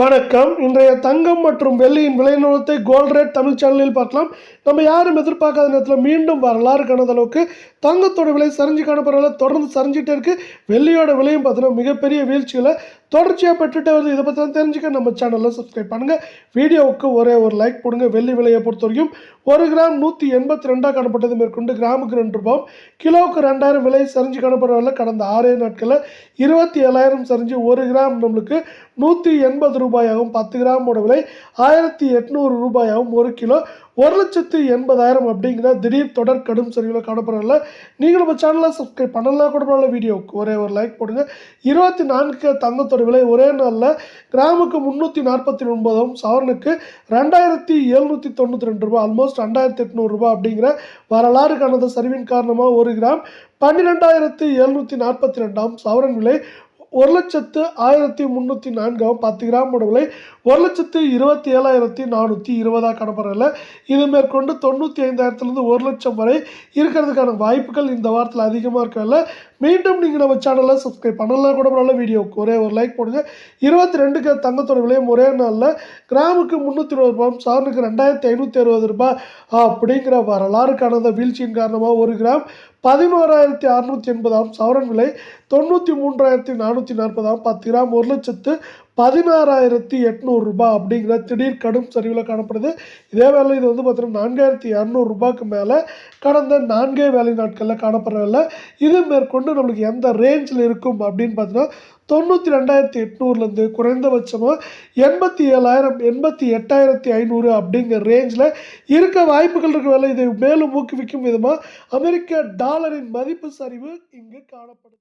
வணக்கம். இன்றைய தங்கம் மற்றும் வெள்ளியின் விலை நிலவரத்தை கோல்ட் ரேட் தமிழ் சேனலில் பார்க்கலாம். நம்ம யாரும் எதிர்பார்க்காத நேரத்தில் மீண்டும் வரலாறு காணாத அளவுக்கு தங்கத்தோட விலை சரிஞ்சு காணப்படுறதுல தொடர்ந்து சரிஞ்சிட்டே இருக்கு. வெள்ளியோட விலையும் பார்த்தீங்கன்னா மிகப்பெரிய வீழ்ச்சிகளை தொடர்ச்சியாக பெற்றுட்டே வருது. இதை பற்றி தெரிஞ்சுக்க நம்ம சேனலில் சப்ஸ்கிரைப் பண்ணுங்கள் வீடியோவுக்கு ஒரே ஒரு லைக் போடுங்க. வெள்ளி விலையை பொறுத்த வரைக்கும் ஒரு கிராம் நூற்றி எண்பத்தி ரெண்டாக காணப்பட்டது மேற்கொண்டு கிராமுக்கு ரெண்டு ரூபாய் கிலோவுக்கு ரெண்டாயிரம் விலை சரிஞ்சு காணப்படுறதில்ல கடந்த ஆறே நாட்களில் இருபத்தி ஏழாயிரம் சரிஞ்சு ஒரு கிராம் நம்மளுக்கு நூற்றி எண்பது ரூபாயாகவும் பத்து கிராமோட விலை ஆயிரத்தி எட்நூறு ரூபாயாகவும் ஒரு கிலோ. ஒரு லட்சத்து எண்பதாயிரம் அப்படிங்கிற திடீர் தொடர் கடும் சரிவில் காணப்படுறதில்ல நீங்கள் நம்ம சேனலை சப்ஸ்கிரைப் பண்ணலாம் கூட பரவாயில்ல வீடியோவுக்கு ஒரே ஒரு லைக் போடுங்க. இருபத்தி நான்கு தங்கத்தோட விலை ஒரே நாளில் கிராமுக்கு முந்நூற்றி நாற்பத்தி ஒன்பதும் சவரனுக்கு ரெண்டாயிரத்தி எழுநூற்றி தொண்ணூற்றி ரெண்டு ரூபா ஆல்மோஸ்ட் ரெண்டாயிரத்தி எட்நூறுரூபா அப்படிங்கிற வரலாறு காணாத சரிவின் காரணமாக ஒரு கிராம் பன்னிரெண்டாயிரத்தி எழுநூற்றி நாற்பத்தி ரெண்டாம் சவரன் விலை ஒரு லட்சத்து ஆயிரத்தி முந்நூற்றி நான்காவும் பத்து கிராமோட விலை ஒரு லட்சத்து இருபத்தி ஏழாயிரத்தி நானூற்றி இருபதாக காணப்படுறதில்ல இது மேற்கொண்டு தொண்ணூற்றி ஐந்தாயிரத்துலேருந்து ஒரு லட்சம் வரை இருக்கிறதுக்கான வாய்ப்புகள் இந்த வாரத்தில் அதிகமாக இருக்கல மீண்டும் நீங்கள் நம்ம சேனலை சப்ஸ்கிரைப் பண்ணலாம் கூட நல்ல வீடியோவுக்கு ஒரே ஒரு லைக் போடுங்க. இருபத்தி ரெண்டுக்கு தங்கத்தோட விலையும் ஒரே நாளில் கிராமுக்கு முந்நூற்றி இருபது ரூபாய் சார்னுக்கு ரெண்டாயிரத்தி ஐநூற்றி அறுபது ரூபாய் அப்படிங்கிற வரலாறு காணாத வீழ்ச்சியின் காரணமாக ஒரு கிராம் பதினோராயிரத்தி அறுநூற்றி எண்பதாம் சவரன் விலை தொண்ணூற்றி மூன்றாயிரத்தி நானூற்றி நாற்பதாம் பத்து கிராம் ஒரு லட்சத்து பதினாறாயிரத்தி எட்நூறு ரூபாய் அப்படிங்கிற திடீர் கடும் சரிவில் காணப்படுது. இதே வேலை இது வந்து பார்த்தீங்கன்னா நான்காயிரத்தி இரநூறு ரூபாய்க்கு மேலே கடந்த நான்கே வேலை நாட்களில் காணப்படுறதில்ல இது மேற்கொண்டு நம்மளுக்கு எந்த ரேஞ்சில் இருக்கும் அப்படின்னு பார்த்தீங்கன்னா தொண்ணூற்றி ரெண்டாயிரத்தி எட்நூறுலேருந்து குறைந்தபட்சமாக எண்பத்தி ஏழாயிரம் எண்பத்தி எட்டாயிரத்தி ஐநூறு அப்படிங்கிற ரேஞ்சில் இருக்க வாய்ப்புகள் இருக்க. வேலை இதை மேலும் ஊக்குவிக்கும் விதமாக அமெரிக்க டாலரின் மதிப்பு சரிவு இங்கு காணப்படுது.